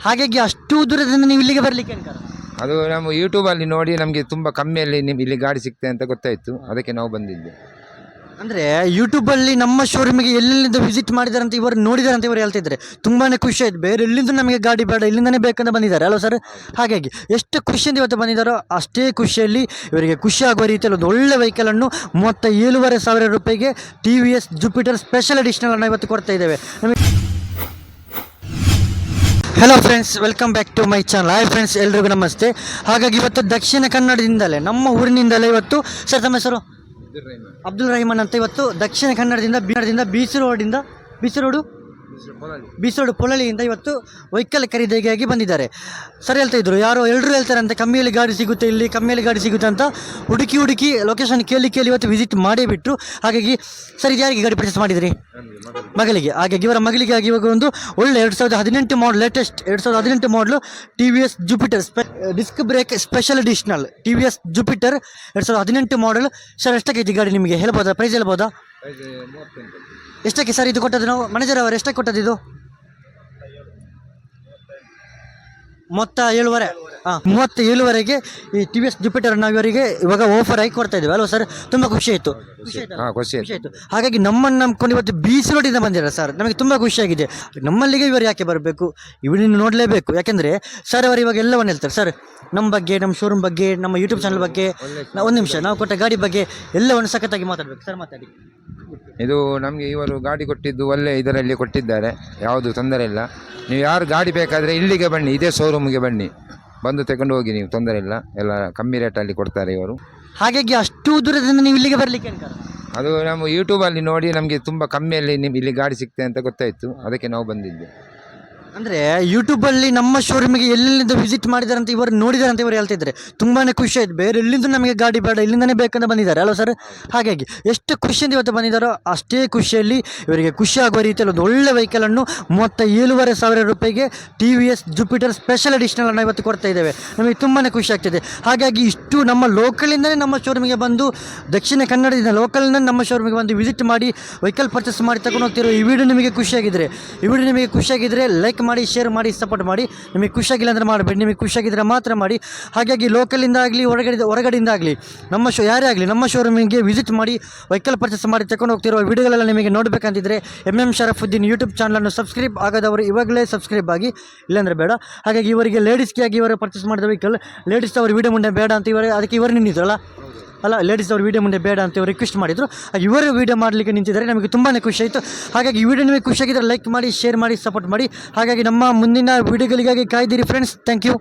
ಹಾಗಾಗಿ ಅಷ್ಟು ದೂರದಿಂದ ನೀವು ಇಲ್ಲಿಗೆ ಬರಲಿಕ್ಕೆ ಏನ್ ಕಾರಣ ಅದು ನಮ್ಮ ಯೂಟ್ಯೂಬಲ್ಲಿ ನೋಡಿ ನಮಗೆ ತುಂಬ ಕಮ್ಮಿಯಲ್ಲಿ ನಿಮ್ ಇಲ್ಲಿ ಗಾಡಿ ಸಿಗ್ತದೆ ಅಂತ ಗೊತ್ತಾಯಿತು. ಅದಕ್ಕೆ ನಾವು ಬಂದಿದ್ದೆ. ಅಂದ್ರೆ ಯೂಟ್ಯೂಬಲ್ಲಿ ನಮ್ಮ ಶೋರೂಮಿಗೆ ಎಲ್ಲಿಂದ ವಿಸಿಟ್ ಮಾಡಿದಾರೆ ಅಂತ ಇವರು ನೋಡಿದಾರೆ ಅಂತ ಇವರು ಹೇಳ್ತಿದ್ದಾರೆ. ತುಂಬಾ ಖುಷಿ ಆಯ್ತು. ಬೇರೆ ಎಲ್ಲಿಂದ ನಮಗೆ ಗಾಡಿ ಬೇಡ ಇಲ್ಲಿಂದನೇ ಬೇಕಂತ ಬಂದಿದ್ದಾರೆ. ಅಲ್ವ ಸರ್ ಹಾಗಾಗಿ ಎಷ್ಟು ಖುಷಿಯಿಂದ ಇವತ್ತು ಬಂದಿದ್ದಾರೋ ಅಷ್ಟೇ ಖುಷಿಯಲ್ಲಿ ಇವರಿಗೆ ಖುಷಿ ಆಗುವ ರೀತಿಯಲ್ಲಿ ಒಂದು ಒಳ್ಳೆ ವೆಹಿಕಲ್ ಅನ್ನು ಮೂವತ್ತ ಏಳುವರೆ ಸಾವಿರ ರೂಪಾಯಿಗೆ T V S Jupiter special additional ಅನ್ನು ಇವತ್ತು ಕೊಡ್ತಾ ಇದ್ದೇವೆ. ನಮಗೆ hello friends welcome back to my channel hi friends ಎಲ್ರಿಗೂ ನಮಸ್ತೆ. ಹಾಗಾಗಿ ಇವತ್ತು ದಕ್ಷಿಣ ಕನ್ನಡದಿಂದಲೇ ನಮ್ಮ ಊರಿನಿಂದಲೇ ಇವತ್ತು ಸರ್ ತಮ್ಮ ಹೆಸರು? ಅಬ್ದುಲ್ ರಹಿಮಾನ್. ಅಂತ ಇವತ್ತು ದಕ್ಷಿಣ ಕನ್ನಡದಿಂದ ಬೀದರ್ದಿಂದ ಬೀಸಿ ರೋಡಿಂದ ಬೀಸಿ ರೋಡು ಬೀಸಿ ರೋಡ್ ಪೊಳಲಿಯಿಂದ ಇವತ್ತು ವೆಹಿಕಲ್ ಖರೀದಿಗಾಗಿ ಬಂದಿದ್ದಾರೆ. ಸರಿ ಹೇಳ್ತಾ ಇದ್ರು, ಯಾರೋ ಎಲ್ಲರೂ ಹೇಳ್ತಾರೆ ಅಂತ, ಕಮ್ಮಿಯಲ್ಲಿ ಗಾಡಿ ಸಿಗುತ್ತೆ ಇಲ್ಲಿ, ಕಮ್ಮಿಯಲ್ಲಿ ಗಾಡಿ ಸಿಗುತ್ತೆ ಅಂತ ಹುಡುಕಿ ಹುಡುಕಿ ಲೊಕೇಶನ್ ಕೇಳಿ ಕೇಳಿ ಇವತ್ತು ವಿಸಿಟ್ ಮಾಡೇ ಬಿಟ್ಟರು ಹಾಗಾಗಿ ಸರ್, ಇದು ಯಾರಿಗೆ ಗಾಡಿ ಪರ್ಚೇಸ್ ಮಾಡಿದ್ರಿ? ಮಗಳಿಗೆ. ಹಾಗಾಗಿ ಇವರ ಮಗಳಿಗಾಗಿ ಇವಾಗ ಒಂದು ಒಳ್ಳೆ ಎರಡು ಸಾವಿರದ ಹದಿನೆಂಟು ಮಾಡಲ್ ಲೇಟೆಸ್ಟ್ ಎರಡು ಸಾವಿರದ ಹದಿನೆಂಟು ಮಾಡಲು T V S Jupiter ಸ್ಪೆ disc brake special additional T V S Jupiter ಎರಡು ಸಾವಿರದ ಹದಿನೆಂಟು ಮಾಡಲ್ ಸರ್ ಎಷ್ಟಕ್ಕೆ ಗಾಡಿ ನಿಮಗೆ? ಹೇಳ್ಬೋದಾ? ಪ್ರೈಸ್ ಹೇಳ್ಬೋದಾ? ಎಷ್ಟಕ್ಕೆ ಸರ್ ಇದು ಕೊಟ್ಟದ್ದು ನಾವು? ಮ್ಯಾನೇಜರ್ ಅವರು ಎಷ್ಟಕ್ಕೆ ಕೊಟ್ಟದ್ದು ಇದು? ಮೊತ್ತ ಏಳುವರೆ. ಹಾಂ ಮೂವತ್ತು ಏಳುವರೆಗೆ ಈ ಟಿ ವಿ ಎಸ್ ಜುಪಿಟರ್ ನಾವು ಇವರಿಗೆ ಇವಾಗ ಆಫರ್ ಆಗಿ ಕೊಡ್ತಾ ಇದ್ದೀವಿ. ಅಲ್ವಾ ಸರ್ ತುಂಬ ಖುಷಿ ಆಯಿತು. ಖುಷಿ ಆಯ್ತಾ? ಹಾಂ ಖುಷಿ ಖುಷಿ ಆಯಿತು. ಹಾಗಾಗಿ ನಮ್ಮನ್ನು ನಂಬ್ಕೊಂಡು ಇವತ್ತು ಬೀಚ್ ರೋಡಿಂದ ಬಂದಿರ ಸರ್ ನಮಗೆ ತುಂಬ ಖುಷಿಯಾಗಿದೆ ನಮ್ಮಲ್ಲಿಗೆ ಇವರು ಯಾಕೆ ಬರಬೇಕು? ಇವರನ್ನು ನೋಡಲೇಬೇಕು. ಯಾಕೆಂದರೆ ಸರ್ ಅವರು ಇವಾಗ ಎಲ್ಲವನ್ನು ಹೇಳ್ತಾರೆ. ಸರ್ ನಮ್ಮ ಬಗ್ಗೆ ನಮ್ಮ ಶೋರೂಮ್ ಬಗ್ಗೆ ನಮ್ಮ ಯೂಟ್ಯೂಬ್ ಚಾನಲ್ ಬಗ್ಗೆ ಒಂದು ನಿಮಿಷ ನಾವು ಕೊಟ್ಟ ಗಾಡಿ ಬಗ್ಗೆ ಎಲ್ಲವನ್ನು ಸಖತ್ತಾಗಿ ಮಾತಾಡಬೇಕು. ಸರ್ ಮಾತಾಡಿ. ಇದು ನಮಗೆ ಇವರು ಗಾಡಿ ಕೊಟ್ಟಿದ್ದು ಒಳ್ಳೆ ಇದರಲ್ಲಿ ಕೊಟ್ಟಿದ್ದಾರೆ. ಯಾವುದು ತೊಂದರೆ ಇಲ್ಲ. ನೀವು ಯಾರು ಗಾಡಿ ಬೇಕಾದರೆ ಇಲ್ಲಿಗೆ ಬನ್ನಿ ಇದೇ ಶೋರೂಮ್ಗೆ ಬನ್ನಿ. ಬಂದು ತಗೊಂಡು ಹೋಗಿ ನೀವು ತೊಂದರೆ ಇಲ್ಲ. ಎಲ್ಲ ಕಮ್ಮಿ ರೇಟಲ್ಲಿ ಕೊಡ್ತಾರೆ ಇವರು. ಹಾಗಾಗಿ ಅಷ್ಟು ದೂರದಿಂದ ನೀವು ಇಲ್ಲಿಗೆ ಬರಲಿಕ್ಕೆ ಅದು ನಮ್ಮ ಯೂಟ್ಯೂಬಲ್ಲಿ ನೋಡಿ ನಮಗೆ ತುಂಬ ಕಮ್ಮಿಯಲ್ಲಿ ನಿಮ್ ಇಲ್ಲಿ ಗಾಡಿ ಸಿಗ್ತದೆ ಅಂತ ಗೊತ್ತಾಯಿತು. ಅದಕ್ಕೆ ನಾವು ಬಂದಿದ್ದೆ ಅಂದರೆ ಯೂಟ್ಯೂಬಲ್ಲಿ ನಮ್ಮ ಶೋರೂಮಿಗೆ ಎಲ್ಲಿಂದ ವಿಸಿಟ್ ಮಾಡಿದ್ದಾರೆ ಅಂತ ಇವರು ನೋಡಿದಾರೆ ಅಂತ ಇವರು ಹೇಳ್ತಿದ್ದಾರೆ. ತುಂಬಾ ಖುಷಿ ಆಯ್ತು. ಬೇರೆ ಎಲ್ಲಿಂದ ನಮಗೆ ಗಾಡಿ ಬೇಡ, ಇಲ್ಲಿಂದನೇ ಬೇಕಂತ ಬಂದಿದ್ದಾರೆ. ಅಲ್ಲ ಸರ್ ಹಾಗಾಗಿ ಎಷ್ಟು ಖುಷಿಯಿಂದ ಇವತ್ತು ಬಂದಿದ್ದಾರೋ ಅಷ್ಟೇ ಖುಷಿಯಲ್ಲಿ ಇವರಿಗೆ ಖುಷಿ ಆಗುವ ರೀತಿಯಲ್ಲಿ ಒಂದು ಒಳ್ಳೆ ವೆಹಿಕಲನ್ನು ಮೂವತ್ತ ಏಳುವರೆ ಸಾವಿರ ರೂಪಾಯಿಗೆ T V S Jupiter special additional ಅನ್ನು ಇವತ್ತು ಕೊಡ್ತಾ ಇದ್ದೇವೆ. ನಮಗೆ ತುಂಬಾ ಖುಷಿ ಆಗ್ತಿದೆ. ಹಾಗಾಗಿ ಇಷ್ಟು ನಮ್ಮ ಲೋಕಲಿಂದಲೇ ನಮ್ಮ ಶೋರೂಮಿಗೆ ಬಂದು, ದಕ್ಷಿಣ ಕನ್ನಡದಿಂದ ಲೋಕಲ್ನ ನಮ್ಮ ಶೋರೂಮಿಗೆ ಬಂದು ವಿಸಿಟ್ ಮಾಡಿ ವೆಹಿಕಲ್ ಪರ್ಚೇಸ್ ಮಾಡಿ ತಗೊಂಡು ಹೋಗ್ತಿರೋ ಈ ವಿಡಿಯೋ ನಿಮಗೆ ಖುಷಿಯಾಗಿದ್ದರೆ ಈ ವಿಡಿಯೋ ನಿಮಗೆ ಖುಷಿಯಾಗಿದ್ದರೆ ಲೈಕ್ ಮಾಡಿ ಶೇರ್ ಮಾಡಿ ಸಪೋರ್ಟ್ ಮಾಡಿ. ನಿಮಗೆ ಖುಷಿಯಾಗಿಲ್ಲ ಅಂದರೆ ಮಾಡಬೇಡಿ. ನಿಮಗೆ ಖುಷಿಯಾಗಿದ್ದರೆ ಮಾತ್ರ ಮಾಡಿ. ಹಾಗಾಗಿ ಲೋಕಲಿಂದ ಆಗಲಿ ಹೊರಗಡೆ ಹೊರಗಡೆಯಿಂದ ಆಗಲಿ ನಮ್ಮ ಶೋ ಯಾರೇ ಆಗಲಿ, ನಮ್ಮ ಶೋರೂಮಿಗೆ ವಿಸಿಟ್ ಮಾಡಿ ವೆಹಿಕಲ್ ಪರ್ಚೇಸ್ ಮಾಡಿ ತಗೊಂಡು ಹೋಗ್ತಿರೋ ವಿಡಿಯೋಗಳೆಲ್ಲ ನಿಮಗೆ ನೋಡಬೇಕಂತಿದ್ರೆ ಎಂ ಎಂ ಶರಫುದ್ದೀನ್ ಯೂಟ್ಯೂಬ್ ಚಾನಲನ್ನು ಸಬ್ಸ್ಕ್ರೈಬ್ ಆಗದವರು ಇವಾಗಲೇ ಸಬ್ಸ್ಕ್ರೈಬ್ ಆಗಿ, ಇಲ್ಲಾಂದರೆ ಬೇಡ. ಹಾಗಾಗಿ ಇವರಿಗೆ ಲೇಡೀಸ್ಗೆ ಆಗಿ ಇವರು ಪರ್ಚೇಸ್ ಮಾಡಿದ ವೆಹಿಕಲ್ ಲೇಡೀಸ್ ಅವರು ವೀಡಿಯೋ ಮುಂದೆ ಬೇಡ ಅಂತ ಇವರೇ ಅದಕ್ಕೆ ಇವರು ನಿಂತಿದ್ರಲ್ಲ? ಅಲ್ಲ ಲೇಡೀಸ್ ಅವ್ರ ವೀಡಿಯೋ ಮುಂದೆ ಬೇಡ ಅಂತ ರಿಕ್ವೆಸ್ಟ್ ಮಾಡಿದ್ರು. ಇವರು ವೀಡಿಯೋ ಮಾಡಲಿಕ್ಕೆ ನಿಂತಿದ್ದಾರೆ, ನಮಗೆ ತುಂಬಾ ಖುಷಿ ಆಯಿತು. ಹಾಗಾಗಿ ಈ ವಿಡಿಯೋ ನಿಮಗೆ ಖುಷಿಯಾಗಿದ್ದರೆ ಲೈಕ್ ಮಾಡಿ ಶೇರ್ ಮಾಡಿ ಸಪೋರ್ಟ್ ಮಾಡಿ. ಹಾಗಾಗಿ ನಮ್ಮ ಮುಂದಿನ ವೀಡಿಯೋಗಳಿಗಾಗಿ ಕಾಯ್ದಿರಿ ಫ್ರೆಂಡ್ಸ್ ಥ್ಯಾಂಕ್ ಯು